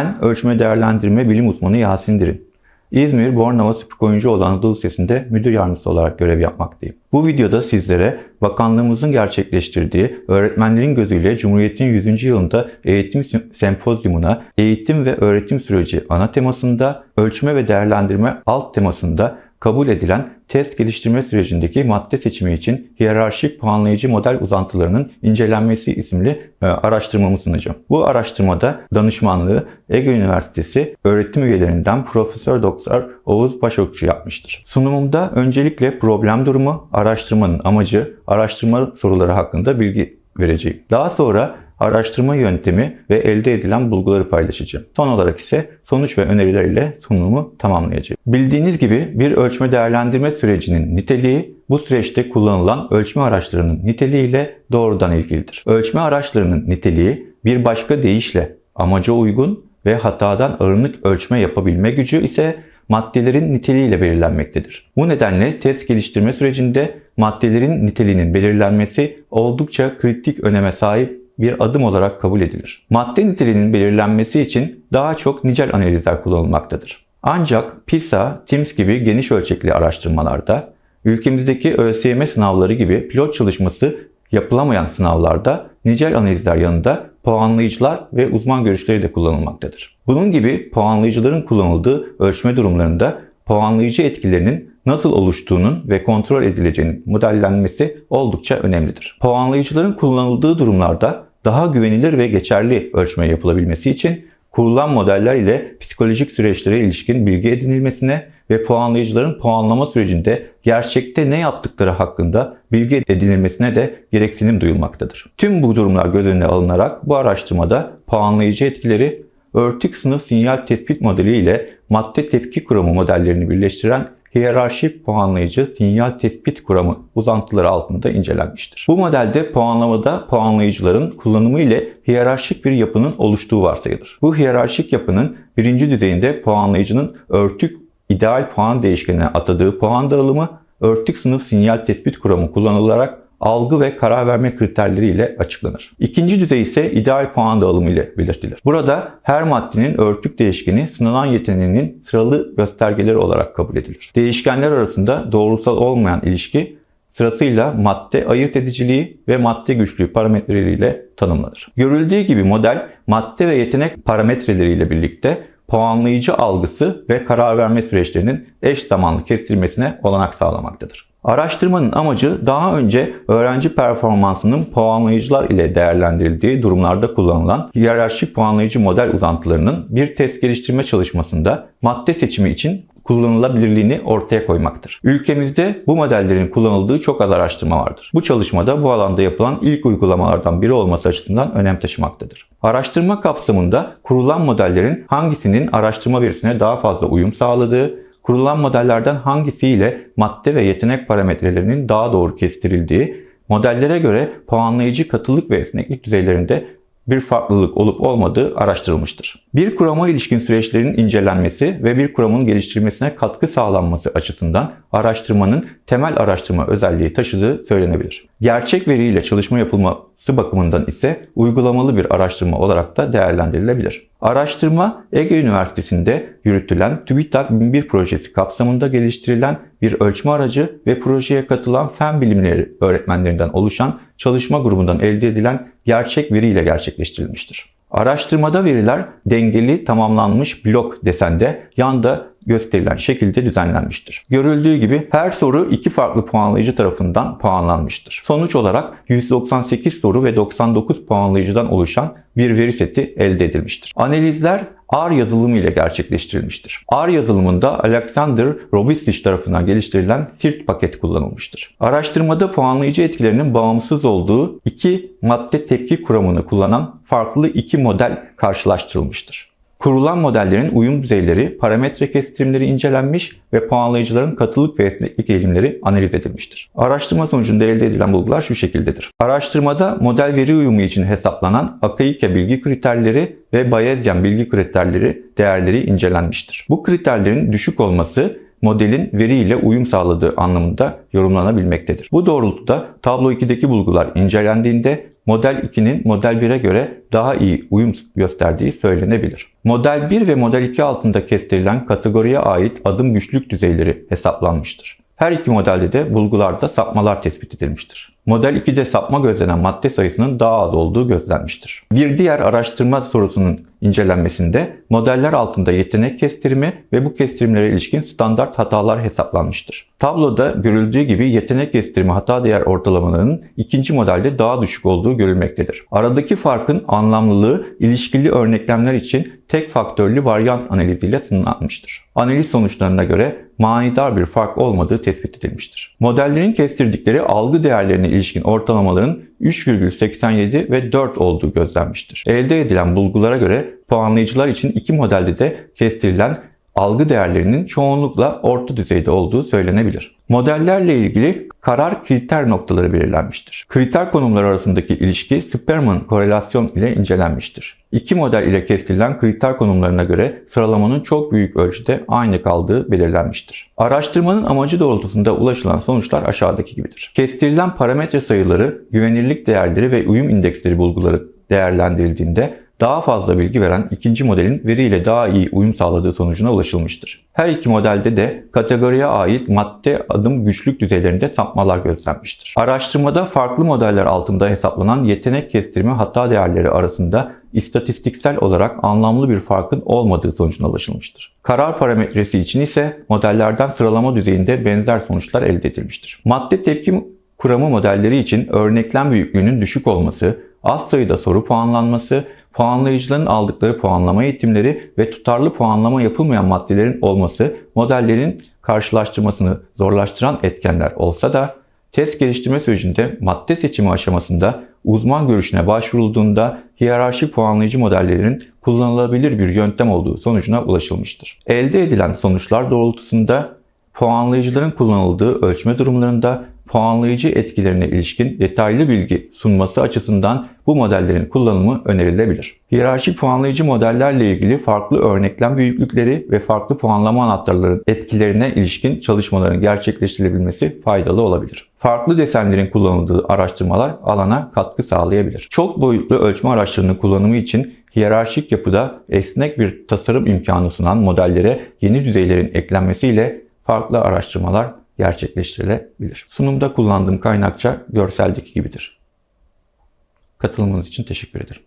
Ben ölçme değerlendirme bilim uzmanı Yasin Dirin. İzmir Bornova Spik Oyuncuoğlu Anadolu Lisesi'nde müdür yardımcısı olarak görev yapmaktayım. Bu videoda sizlere bakanlığımızın gerçekleştirdiği öğretmenlerin gözüyle Cumhuriyet'in 100. yılında eğitim sempozyumuna eğitim ve öğretim süreci ana temasında, ölçme ve değerlendirme alt temasında kabul edilen test geliştirme sürecindeki madde seçimi için hiyerarşik puanlayıcı model uzantılarının incelenmesi isimli e, araştırmamı sunacağım. Bu araştırmada danışmanlığı Ege Üniversitesi öğretim üyelerinden Profesör Doktor Oğuz Başokçu yapmıştır. Sunumumda öncelikle problem durumu, araştırmanın amacı, araştırma soruları hakkında bilgi vereceğim. Daha sonra araştırma yöntemi ve elde edilen bulguları paylaşacağım. Son olarak ise sonuç ve öneriler ile sunumu tamamlayacağım. Bildiğiniz gibi bir ölçme değerlendirme sürecinin niteliği bu süreçte kullanılan ölçme araçlarının niteliği ile doğrudan ilgilidir. Ölçme araçlarının niteliği bir başka deyişle amaca uygun ve hatadan arınık ölçme yapabilme gücü ise maddelerin niteliğiyle belirlenmektedir. Bu nedenle test geliştirme sürecinde maddelerin niteliğinin belirlenmesi oldukça kritik öneme sahip bir adım olarak kabul edilir. Madde niteliğinin belirlenmesi için daha çok nicel analizler kullanılmaktadır. Ancak PISA, TIMSS gibi geniş ölçekli araştırmalarda, ülkemizdeki ÖSYM sınavları gibi pilot çalışması yapılamayan sınavlarda nicel analizler yanında puanlayıcılar ve uzman görüşleri de kullanılmaktadır. Bunun gibi puanlayıcıların kullanıldığı ölçme durumlarında puanlayıcı etkilerinin nasıl oluştuğunun ve kontrol edileceğinin modellenmesi oldukça önemlidir. Puanlayıcıların kullanıldığı durumlarda daha güvenilir ve geçerli ölçme yapılabilmesi için kurulan modeller ile psikolojik süreçlere ilişkin bilgi edinilmesine ve puanlayıcıların puanlama sürecinde gerçekte ne yaptıkları hakkında bilgi edinilmesine de gereksinim duyulmaktadır. Tüm bu durumlar göz önüne alınarak bu araştırmada puanlayıcı etkileri örtük sınıf sinyal tespit modeli ile madde tepki kuramı modellerini birleştiren hiyerarşik puanlayıcı sinyal tespit kuramı uzantıları altında incelenmiştir. Bu modelde puanlamada puanlayıcıların kullanımı ile hiyerarşik bir yapının oluştuğu varsayılır. Bu hiyerarşik yapının birinci düzeyinde puanlayıcının örtük ideal puan değişkenine atadığı puan dağılımı örtük sınıf sinyal tespit kuramı kullanılarak algı ve karar verme kriterleri ile açıklanır. İkinci düzey ise ideal puan dağılımı ile belirtilir. Burada her maddenin örtük değişkeni sınanan yeteneğinin sıralı göstergeleri olarak kabul edilir. Değişkenler arasında doğrusal olmayan ilişki sırasıyla madde ayırt ediciliği ve madde güçlüğü parametreleriyle tanımlanır. Görüldüğü gibi model madde ve yetenek parametreleriyle birlikte puanlayıcı algısı ve karar verme süreçlerinin eş zamanlı kestirmesine olanak sağlamaktadır. Araştırmanın amacı daha önce öğrenci performansının puanlayıcılar ile değerlendirildiği durumlarda kullanılan hiyerarşik puanlayıcı model uzantılarının bir test geliştirme çalışmasında madde seçimi için kullanılabilirliğini ortaya koymaktır. Ülkemizde bu modellerin kullanıldığı çok az araştırma vardır. Bu çalışmada bu alanda yapılan ilk uygulamalardan biri olması açısından önem taşımaktadır. Araştırma kapsamında kurulan modellerin hangisinin araştırma verisine daha fazla uyum sağladığı, kurulan modellerden hangisiyle madde ve yetenek parametrelerinin daha doğru kestirildiği, modellere göre puanlayıcı katılık ve esneklik düzeylerinde bir farklılık olup olmadığı araştırılmıştır. Bir kurama ilişkin süreçlerin incelenmesi ve bir kuramın geliştirilmesine katkı sağlanması açısından araştırmanın temel araştırma özelliği taşıdığı söylenebilir. Gerçek veriyle çalışma yapılması bakımından ise uygulamalı bir araştırma olarak da değerlendirilebilir. Araştırma Ege Üniversitesi'nde yürütülen TÜBİTAK 1001 projesi kapsamında geliştirilen bir ölçme aracı ve projeye katılan fen bilimleri öğretmenlerinden oluşan çalışma grubundan elde edilen gerçek veriyle gerçekleştirilmiştir. Araştırmada veriler dengeli tamamlanmış blok desende yanda gösterilen şekilde düzenlenmiştir. Görüldüğü gibi her soru iki farklı puanlayıcı tarafından puanlanmıştır. Sonuç olarak 198 soru ve 99 puanlayıcıdan oluşan bir veri seti elde edilmiştir. Analizler R yazılımı ile gerçekleştirilmiştir. R yazılımında Alexander Robistich tarafından geliştirilen SIRT paket kullanılmıştır. Araştırmada puanlayıcı etkilerinin bağımsız olduğu iki madde tepki kuramını kullanan farklı iki model karşılaştırılmıştır. Kurulan modellerin uyum düzeyleri, parametre kestirimleri incelenmiş ve puanlayıcıların katılık ve esneklik eğilimleri analiz edilmiştir. Araştırma sonucunda elde edilen bulgular şu şekildedir. Araştırmada model veri uyumu için hesaplanan Akaike bilgi kriterleri ve Bayesian bilgi kriterleri değerleri incelenmiştir. Bu kriterlerin düşük olması modelin veri ile uyum sağladığı anlamında yorumlanabilmektedir. Bu doğrultuda tablo 2'deki bulgular incelendiğinde model 2'nin model 1'e göre daha iyi uyum gösterdiği söylenebilir. Model 1 ve model 2 altında kestirilen kategoriye ait adım güçlük düzeyleri hesaplanmıştır. Her iki modelde de bulgularda sapmalar tespit edilmiştir. Model 2'de sapma gözlenen madde sayısının daha az olduğu gözlenmiştir. Bir diğer araştırma sorusunun incelenmesinde modeller altında yetenek kestirimi ve bu kestirimlere ilişkin standart hatalar hesaplanmıştır. Tabloda görüldüğü gibi yetenek kestirimi hata değer ortalamalarının ikinci modelde daha düşük olduğu görülmektedir. Aradaki farkın anlamlılığı ilişkili örneklemler için tek faktörlü varyans analiziyle sınırlanmıştır. Analiz sonuçlarına göre manidar bir fark olmadığı tespit edilmiştir. Modellerin kestirdikleri algı değerlerine ilişkin ortalamaların 3,87 ve 4 olduğu gözlenmiştir. Elde edilen bulgulara göre puanlayıcılar için iki modelde de kestirilen algı değerlerinin çoğunlukla orta düzeyde olduğu söylenebilir. Modellerle ilgili karar kriter noktaları belirlenmiştir. Kriter konumları arasındaki ilişki Spearman korelasyon ile incelenmiştir. İki model ile kestirilen kriter konumlarına göre sıralamanın çok büyük ölçüde aynı kaldığı belirlenmiştir. Araştırmanın amacı doğrultusunda ulaşılan sonuçlar aşağıdaki gibidir. Kestirilen parametre sayıları, güvenirlik değerleri ve uyum indeksleri bulguları değerlendirildiğinde daha fazla bilgi veren ikinci modelin veriyle daha iyi uyum sağladığı sonucuna ulaşılmıştır. Her iki modelde de kategoriye ait madde adım güçlük düzeylerinde sapmalar gözlenmiştir. Araştırmada farklı modeller altında hesaplanan yetenek kestirme hata değerleri arasında istatistiksel olarak anlamlı bir farkın olmadığı sonucuna ulaşılmıştır. Karar parametresi için ise modellerden sıralama düzeyinde benzer sonuçlar elde edilmiştir. Madde tepki kuramı modelleri için örneklem büyüklüğünün düşük olması, az sayıda soru puanlanması puanlayıcıların aldıkları puanlama eğitimleri ve tutarlı puanlama yapılmayan maddelerin olması modellerin karşılaştırmasını zorlaştıran etkenler olsa da test geliştirme sürecinde madde seçimi aşamasında uzman görüşüne başvurulduğunda hiyerarşik puanlayıcı modellerin kullanılabilir bir yöntem olduğu sonucuna ulaşılmıştır. Elde edilen sonuçlar doğrultusunda puanlayıcıların kullanıldığı ölçme durumlarında puanlayıcı etkilerine ilişkin detaylı bilgi sunması açısından bu modellerin kullanımı önerilebilir. Hiyerarşik puanlayıcı modellerle ilgili farklı örneklem büyüklükleri ve farklı puanlama anahtarların etkilerine ilişkin çalışmaların gerçekleştirilebilmesi faydalı olabilir. Farklı desenlerin kullanıldığı araştırmalar alana katkı sağlayabilir. Çok boyutlu ölçme araçlarının kullanımı için hiyerarşik yapıda esnek bir tasarım imkanı sunan modellere yeni düzeylerin eklenmesiyle farklı araştırmalar gerçekleştirilebilir. Sunumda kullandığım kaynakça görseldeki gibidir. Katılımınız için teşekkür ederim.